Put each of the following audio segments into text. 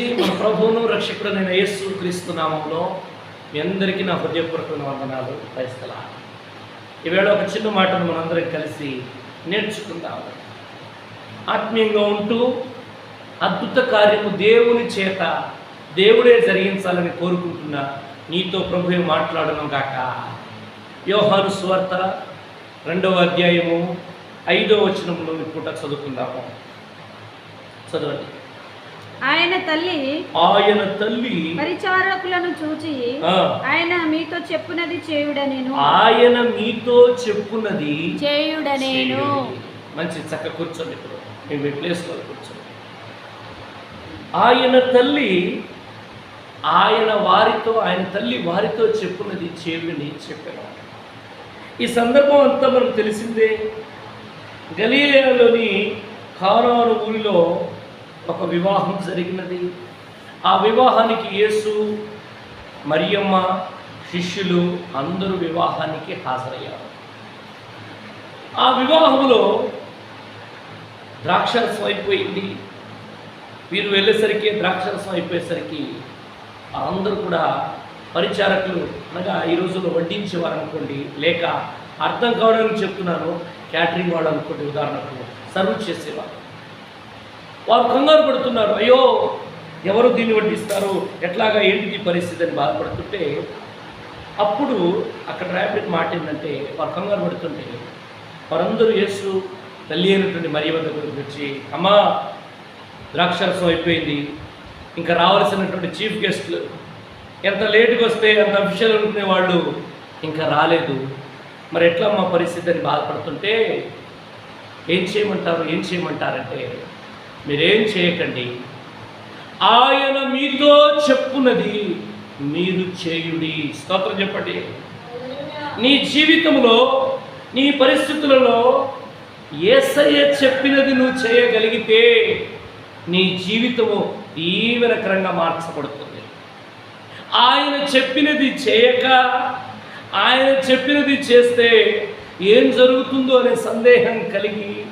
మంచిది మన ప్రభువును రక్షకుడైన యేసు క్రీస్తు నామంలో మీ అందరికీ నా హృదయపూర్వకమైన వందనాలు. క్రైస్తల ఈవేళ ఒక చిన్న మాటను మనందరం కలిసి నేర్చుకుందాం. ఆత్మీయంగా ఉంటూ అద్భుత కార్యము దేవుని చేత దేవుడే జరిగించాలని కోరుకుంటున్నా నీతో ప్రభువే మాట్లాడను గాక. యోహాను స్వార్త రెండవ అధ్యాయము ఐదవ వచనంలో పూట చదువుకుందాము. చదవండి. ఆయన తల్లి ఆయన తల్లి పరిచారకులను చూచి ఆయన మీతో చెప్పునది చేయుడనేను. ఆయన మీతో చెప్పున్నది చేయుడనేను. చేయుడి. మంచి చక్క కూర్చోండి ఇప్పుడు. మేము మీ ప్లేస్లో కూర్చోండి. ఆయన తల్లి ఆయన వారితో ఆయన తల్లి వారితో చెప్పున్నది చేయుడని చెప్పారు ఈ సందర్భం అంతా మనకు తెలిసిందే. గలీలలోని కానాను ఊరిలో ఒక వివాహం జరిగినది. ఆ వివాహానికి యేసు మరియమ్మ శిష్యులు అందరూ వివాహానికి హాజరయ్యారు. ఆ వివాహంలో ద్రాక్షరసం అయిపోయింది. వీరు వెళ్ళేసరికి ద్రాక్షరసం అయిపోయేసరికి అందరూ కూడా పరిచారకులు అనగా ఈ రోజుల్లో వడ్డించేవారు అనుకోండి లేక అర్థం కావడానికి చెప్తున్నాను క్యాటరింగ్ వాడు అనుకోండి ఉదాహరణకు సర్వ్ చేసేవారు. వారు కంగారు పడుతున్నారు. అయ్యో ఎవరు దీన్ని వడ్డిస్తారు? ఎట్లాగా ఏంటిది పరిస్థితి అని బాధపడుతుంటే అప్పుడు అక్కడ ర్యాపిడ్ మాట ఏంటంటే వారు కంగారు పడుతుంటే వారందరూ యేసు తల్లి అయినటువంటి మరియ వద్ద గురించి వచ్చి అమ్మా ద్రాక్షరసం అయిపోయింది. ఇంకా రావాల్సినటువంటి చీఫ్ గెస్ట్లు ఎంత లేటుగా వస్తే అంత అఫీషియల్ అనుకునే వాళ్ళు ఇంకా రాలేదు. మరి ఎట్లా మా పరిస్థితి అని బాధపడుతుంటే ఏం చేయమంటారు? ఏం చేయమంటారంటే మీరేం చేయకండి. ఆయన మీతో చెప్పున్నది మీరు చేయుడి. స్తోత్రం చెప్పండి. నీ జీవితంలో నీ పరిస్థితులలో ఏసయ్య చెప్పినది నువ్వు చేయగలిగితే నీ జీవితము తీవ్రకరంగా మార్చబడుతుంది. ఆయన చెప్పినది చేయక ఆయన చెప్పినది చేస్తే ఏం జరుగుతుందో అనే సందేహం కలిగి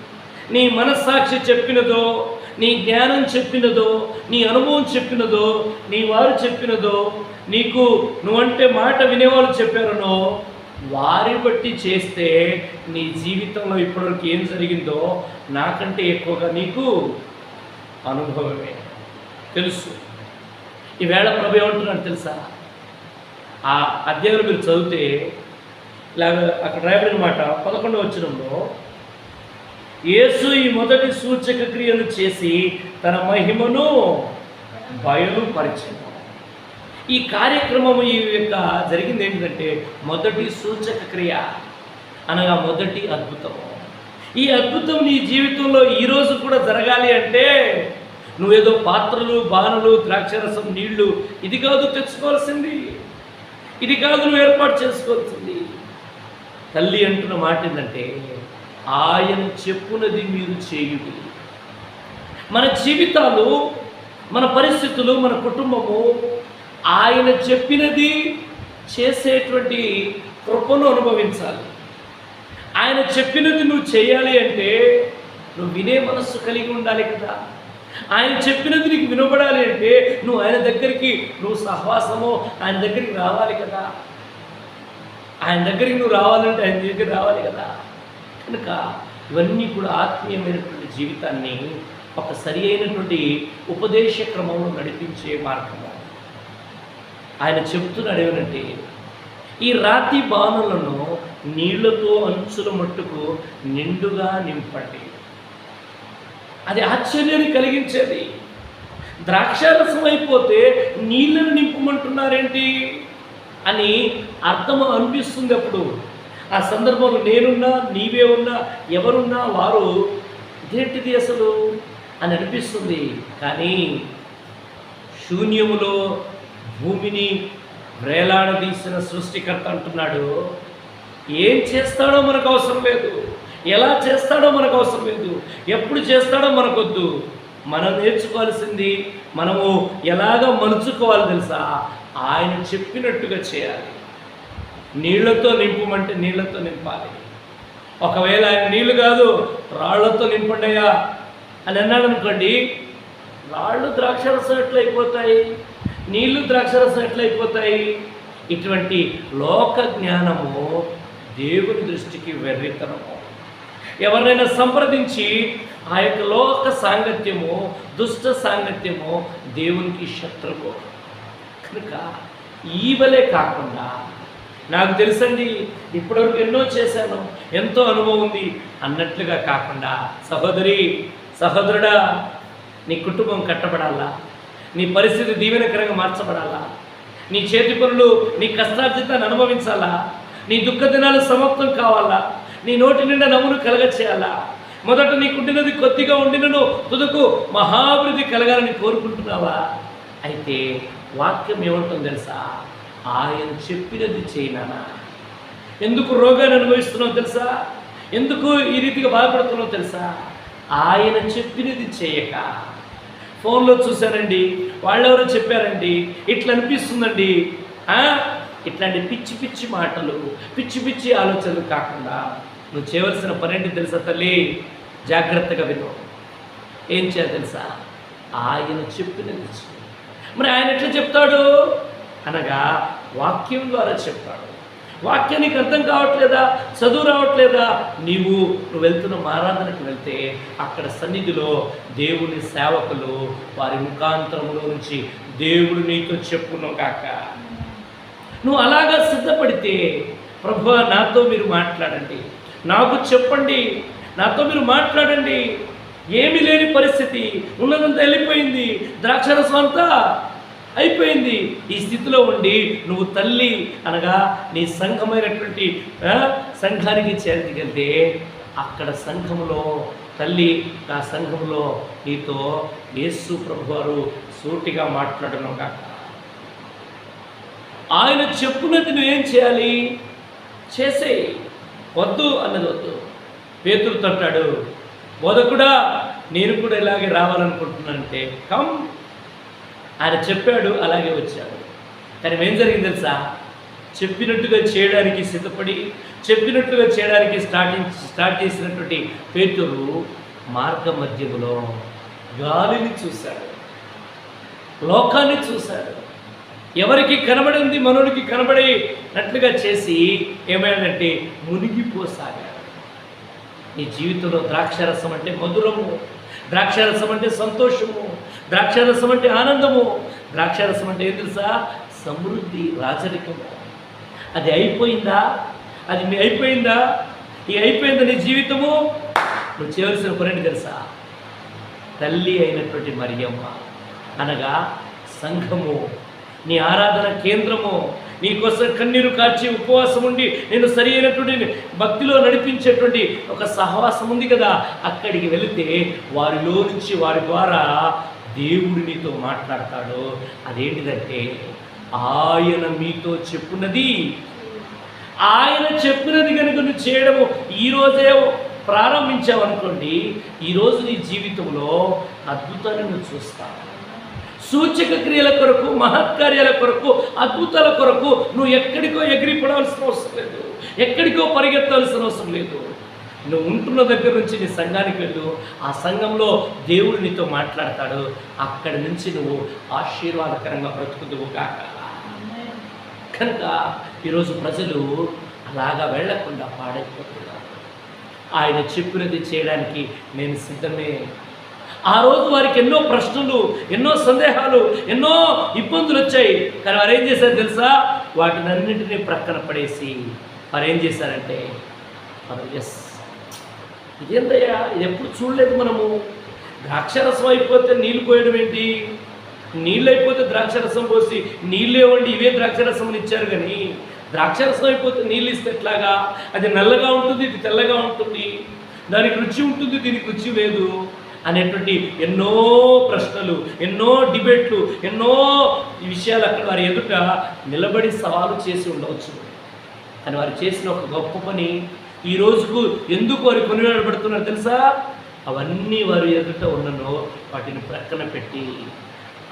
నీ మనస్సాక్షి చెప్పినదో నీ జ్ఞానం చెప్పినదో నీ అనుభవం చెప్పినదో నీ వారు చెప్పినదో నీకు నువ్వంటే మాట వినేవాళ్ళు చెప్పారనో వారి బట్టి చేస్తే నీ జీవితంలో ఇప్పటివరకు ఏం జరిగిందో నాకంటే ఎక్కువగా నీకు అనుభవమే. తెలుసు. ఈవేళ ప్రభు ఏమంటున్నాడు తెలుసా? ఆ అధ్యాయులు మీరు చదివితే ఇలాగ అక్కడ రాయబడిన మాట పదకొండవ వచ్చినంలో యేసు ఈ మొదటి సూచక క్రియను చేసి తన మహిమను బయలుపరిచింది ఈ కార్యక్రమం ఈ యొక్క జరిగింది ఏంటంటే మొదటి సూచక క్రియ అనగా మొదటి అద్భుతం ఈ అద్భుతం నీ జీవితంలో ఈరోజు కూడా జరగాలి అంటే నువ్వేదో పాత్రలు బాణలు ద్రాక్షరసం నీళ్ళు ఇది కాదు తెచ్చుకోవాల్సింది. ఇది కాదు నువ్వు ఏర్పాటు చేసుకోవాల్సింది. తల్లి అంటున్న మాట ఏంటంటే ఆయన చెప్పునది మీరు చేయుడు మన జీవితాలు మన పరిస్థితులు మన కుటుంబము ఆయన చెప్పినది చేసేటువంటి కృపను అనుభవించాలి. ఆయన చెప్పినది నువ్వు చేయాలి అంటే నువ్వు వినే మనస్సు కలిగి ఉండాలి కదా. ఆయన చెప్పినది నీకు వినపడాలి అంటే నువ్వు ఆయన దగ్గరికి నువ్వు సహవాసము ఆయన దగ్గరికి రావాలి కదా. ఆయన దగ్గరికి నువ్వు రావాలంటే ఆయన దగ్గరికి రావాలి కదా. కనుక ఇవన్నీ కూడా ఆత్మీయమైనటువంటి జీవితాన్ని ఒక సరి అయినటువంటి ఉపదేశ క్రమంలో నడిపించే మార్గము. ఆయన చెబుతున్నాడు ఏమనంటే ఈ రాతి బాణులను నీళ్ళతో అంచుల మట్టుకు నిండుగా నింపండి. అది ఆశ్చర్యాన్ని కలిగించేది. ద్రాక్షారసం అయిపోతే నీళ్ళను నింపమంటున్నారేంటి? అని అర్థం అనిపిస్తుంది అప్పుడు. ఆ సందర్భంలో నేనున్నా నీవే ఉన్నా ఎవరున్నా వారు ఇదేంటిది అసలు అని అనిపిస్తుంది. కానీ శూన్యములో భూమిని వేలాడదీసిన సృష్టికర్త అంటున్నాడు ఏం చేస్తాడో మనకు అవసరం లేదు. ఎలా చేస్తాడో మనకు అవసరం లేదు. ఎప్పుడు చేస్తాడో మనకొద్దు. మనం నేర్చుకోవాల్సింది మనము ఎలాగ మలుచుకోవాలి తెలుసా? ఆయన చెప్పినట్టుగా చేయాలి. నీళ్ళతో నింపమంటే నీళ్ళతో నింపాలి. ఒకవేళ ఆయన నీళ్ళు కాదు రాళ్ళతో నింపండియా అని అన్నాడు అనుకోండి రాళ్ళు ద్రాక్షరసం ఎట్లయిపోతాయి? నీళ్ళు ద్రాక్షరసం ఎట్లయిపోతాయి? ఇటువంటి లోక జ్ఞానము దేవుని దృష్టికి వెర్రితనము ఎవరినైనా సంప్రదించి ఆ యొక్క లోక సాంగత్యము దుష్ట సాంగత్యము దేవునికి శత్రువు. కనుక ఈవలే కాకుండా నాకు తెలుసండి ఇప్పటివరకు ఎన్నో చేశాను ఎంతో అనుభవం ఉంది. అన్నట్లుగా కాకుండా సహోదరి సహోదరుడా నీ కుటుంబం కట్టబడాలా? నీ పరిస్థితి దీవెనకరంగా మార్చబడాలా? నీ చేతి పనులు నీ కష్టార్జితాన్ని అనుభవించాలా? నీ దుఃఖ దినాలు సమాప్తం కావాలా? నీ నోటి నిండా నవ్వును కలగ చేయాలా మొదట నీకుండినది కొద్దిగా ఉండినను తుదకు మహాభివృద్ధి కలగాలని కోరుకుంటున్నావా? అయితే వాక్యం ఏమంటుందో తెలుసా? ఆయన చెప్పినది చేయనా? ఎందుకు రోగాన్ని అనుభవిస్తున్నావు తెలుసా? ఎందుకు ఈ రీతిగా బాధపడుతున్నావు తెలుసా? ఆయన చెప్పినది చేయక. ఫోన్లో చూశానండి వాళ్ళెవరో చెప్పారండి ఇట్లా అనిపిస్తుందండి. ఇట్లాంటి పిచ్చి పిచ్చి మాటలు పిచ్చి పిచ్చి ఆలోచనలు కాకుండా నువ్వు చేయవలసిన పనేంటి తెలుసా తల్లి? జాగ్రత్తగా విను. ఏం చేయాలి తెలుసా? ఆయన చెప్పినది మరి ఆయన ఎట్లా చెప్తాడు? అనగా వాక్యం ద్వారా చెప్తాడు వాక్యం నీకు అర్థం కావట్లేదా? చదువు రావట్లేదా? నీవు నువ్వు వెళ్తున్న ఆరాధనకు వెళ్తే అక్కడ సన్నిధిలో దేవుని సేవకులు వారి ముఖాంతరంలో నుంచి దేవుడు నీతో చెప్పును కాక నువ్వు అలాగా సిద్ధపడితే ప్రభు నాతో మీరు మాట్లాడండి. నాకు చెప్పండి. నాతో మీరు మాట్లాడండి. ఏమీ లేని పరిస్థితి. ఉన్నదంతా వెళ్ళిపోయింది. ద్రాక్షరసం అంతా అయిపోయింది. ఈ స్థితిలో ఉండి నువ్వు తల్లి అనగా నీ సంఘమైనటువంటి సంఘానికి చేరికెళ్తే అక్కడ సంఘములో తల్లి ఆ సంఘంలో నీతో యేసు ప్రభు వారు సూటిగా మాట్లాడను కాక. ఆయన చెప్పున్నది నువ్వేం చేయాలి? చేసే వద్దు అన్నది వద్దు. పేతురు తట్టాడు బోధకుడా నేను కూడా ఇలాగే రావాలనుకుంటున్నానంటే కమ్ ఆయన చెప్పాడు అలాగే వచ్చాడు. కానీ ఏం జరిగింది తెలుసా? చెప్పినట్టుగా చేయడానికి సిద్ధపడి చెప్పినట్టుగా చేయడానికి స్టార్టింగ్ స్టార్ట్ చేసినటువంటి పేతురు మార్గ మధ్యములో గాలిని చూశాడు. లోకాన్ని చూశాడు. ఎవరికి కనబడింది మనుడికి కనబడినట్లుగా చేసి ఏమైందంటే మునిగిపోసాగాడు. నీ జీవితంలో ద్రాక్షరసం అంటే మధురము. ద్రాక్షారసం అంటే సంతోషము ద్రాక్షారసం అంటే ఆనందము. ద్రాక్షారసం అంటే ఏం తెలుసా? సమృద్ధి రాజరికము అది అయిపోయిందా? అది మీ అయిపోయిందా? ఈ అయిపోయిందా నీ జీవితము? నువ్వు చేయవలసిన పని తెలుసా? తల్లి అయినటువంటి మరియమ్మ అనగా సంఘము నీ ఆరాధన కేంద్రము. నీకోసం కన్నీరు కార్చి ఉపవాసం ఉండి నేను సరి అయినటువంటి భక్తిలో నడిపించేటువంటి ఒక సహవాసం ఉంది కదా అక్కడికి వెళితే వారిలో నుంచి వారి ద్వారా దేవుడు నీతో మాట్లాడతాడు. అదేంటిదంటే ఆయన మీతో చెప్పున్నది. ఆయన చెప్పినది కనుక నువ్వు చేయడము ఈరోజే ప్రారంభించావనుకోండి ఈరోజు నీ జీవితంలో అద్భుతాన్ని నువ్వు చూస్తావు. సూచక క్రియల కొరకు మహత్కార్యాల కొరకు అద్భుతాల కొరకు నువ్వు ఎక్కడికో ఎగిరిపడాల్సిన అవసరం లేదు. ఎక్కడికో పరిగెత్తాల్సిన అవసరం లేదు. నువ్వు ఉంటున్న దగ్గర నుంచి నీ సంఘానికి వెళ్ళు. ఆ సంఘంలో దేవుడు నీతో మాట్లాడతాడు. అక్కడి నుంచి నువ్వు ఆశీర్వాదకరంగా బ్రతుకుదువు కాక కనుక ఈరోజు ప్రజలు అలాగా వెళ్ళకుండా పాడైపోతున్నారు. ఆయన చెప్పినది చేయడానికి నేను సిద్ధమే. ఆ రోజు వారికి ఎన్నో ప్రశ్నలు ఎన్నో సందేహాలు ఎన్నో ఇబ్బందులు వచ్చాయి. కానీ వారు ఏం చేశారు తెలుసా? వాటిని అన్నింటినీ ప్రక్కన పడేసి వారు ఏం చేశారంటే ఎస్ ఇదేందయ్యా? ఇది ఎప్పుడు చూడలేదు మనము. ద్రాక్షరసం అయిపోతే నీళ్ళు పోయడం ఏంటి? నీళ్ళు అయిపోతే ద్రాక్షరసం పోసి నీళ్ళు ఇవ్వండి ఇవే ద్రాక్షరసం ఇచ్చారు కానీ ద్రాక్షరసం అయిపోతే నీళ్ళు ఇస్తే ఎట్లాగా? అది నల్లగా ఉంటుంది ఇది తెల్లగా ఉంటుంది. దానికి రుచి ఉంటుంది దీనికి రుచి లేదు. అనేటువంటి ఎన్నో ప్రశ్నలు ఎన్నో డిబేట్లు ఎన్నో విషయాలు అక్కడ వారి ఎదుట నిలబడి సవాలు చేసి ఉండవచ్చు. కానీ వారు చేసిన ఒక గొప్ప పని ఈ రోజుకు ఎందుకు వారు కొనియాడబడుతున్నారు తెలుసా? అవన్నీ వారి ఎదుట ఉన్ననో వాటిని ప్రక్కన పెట్టి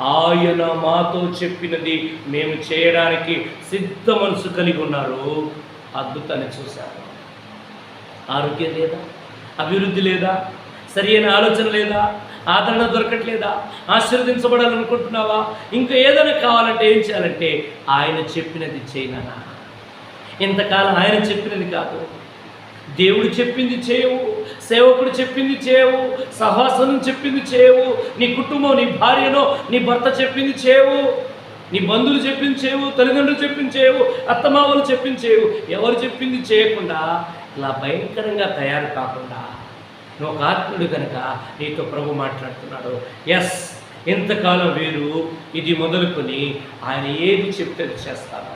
ఆయన మాతో చెప్పినది మేము చేయడానికి సిద్ధ మనసు కలిగి ఉన్నారు. అద్భుతాన్ని చూశారు. ఆరోగ్యం లేదా? అభివృద్ధి లేదా? సరైన ఆలోచన లేదా? ఆదరణ దొరకట్లేదా? ఆశీర్వదించబడాలనుకుంటున్నావా? ఇంకా ఏదైనా కావాలంటే ఏం చేయాలంటే ఆయన చెప్పినది చేయనా ఇంతకాలం ఆయన చెప్పినది కాదు. దేవుడు చెప్పింది చేయవు సేవకుడు చెప్పింది చేయవు సహవాసనం చెప్పింది చేయవు నీ కుటుంబం నీ భార్యనో నీ భర్త చెప్పింది చేయవు నీ బంధువులు చెప్పింది చేయవు తల్లిదండ్రులు చెప్పింది చేయవు అత్తమామలు చెప్పింది చేయవు. ఎవరు చెప్పింది చేయకుండా ఇలా భయంకరంగా తయారు కాకుండా నువ్వు ఒక ఆత్ముడు కనుక నీతో ప్రభు మాట్లాడుతున్నాడు. ఎస్ ఎంతకాలం వీరు ఇది మొదలుకొని ఆయన ఏది చెప్తే చేస్తాను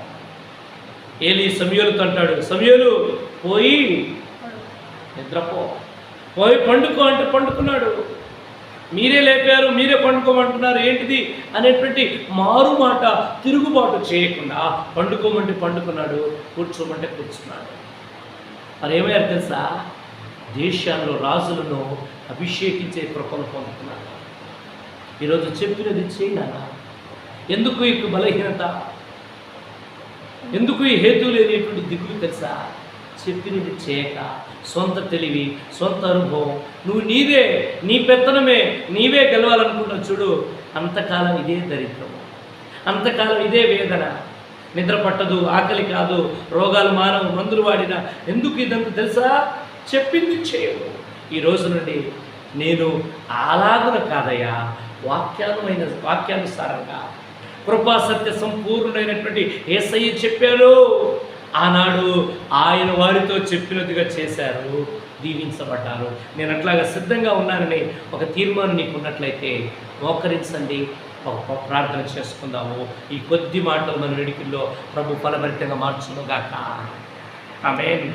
ఏలి సమయలుతో అంటాడు సమయలు పోయి నిద్రపో. పోయి పండుకో అంటే పండుకున్నాడు. మీరే లేపారు మీరే పండుకోమంటున్నారు ఏంటిది? అనేటువంటి మారు మాట తిరుగుబాటు చేయకుండా పండుకోమంటే పండుకున్నాడు కూర్చోమంటే కూర్చున్నాడు. మరి ఏమయ్యారు తెలుసా? దేశాల్లో రాజులను అభిషేకించే కృపను పొందుతున్నాను ఈరోజు చెప్పినది చేయనా ఎందుకు ఈ బలహీనత? ఎందుకు ఈ హేతు లేనిటువంటి దిగులు తెలుసా? చెప్పినది చేయక. సొంత తెలివి సొంత అనుభవం. నువ్వు నీదే నీ పెత్తనమే నీవే గెలవాలనుకున్నావు చూడు అంతకాలం ఇదే దరిద్రము. అంతకాలం ఇదే వేదన. నిద్ర పట్టదు ఆకలి కాదు రోగాలు మానవు మందులు వాడినా. ఎందుకు ఇదంతా తెలుసా? చెప్పింది చేయవు. ఈ రోజు నుండి నేను అలాగున కాదయ్యా వాక్యానుమైన వాక్యానుసారంగా. కృపా సత్య సంపూర్ణమైనటువంటి ఏసయ్య చెప్పారు ఆనాడు ఆయన వారితో చెప్పినట్టుగా చేశారు. దీవించబడ్డారు. నేను అట్లాగా సిద్ధంగా ఉన్నానని ఒక తీర్మానం నీకు ఉన్నట్లయితే మోకరించండి. ప్రార్థన చేసుకుందాము. ఈ కొద్ది మాటలు మన వెడికిల్లో ప్రభు ఫలభరితంగా మార్చునుగాక ఆమె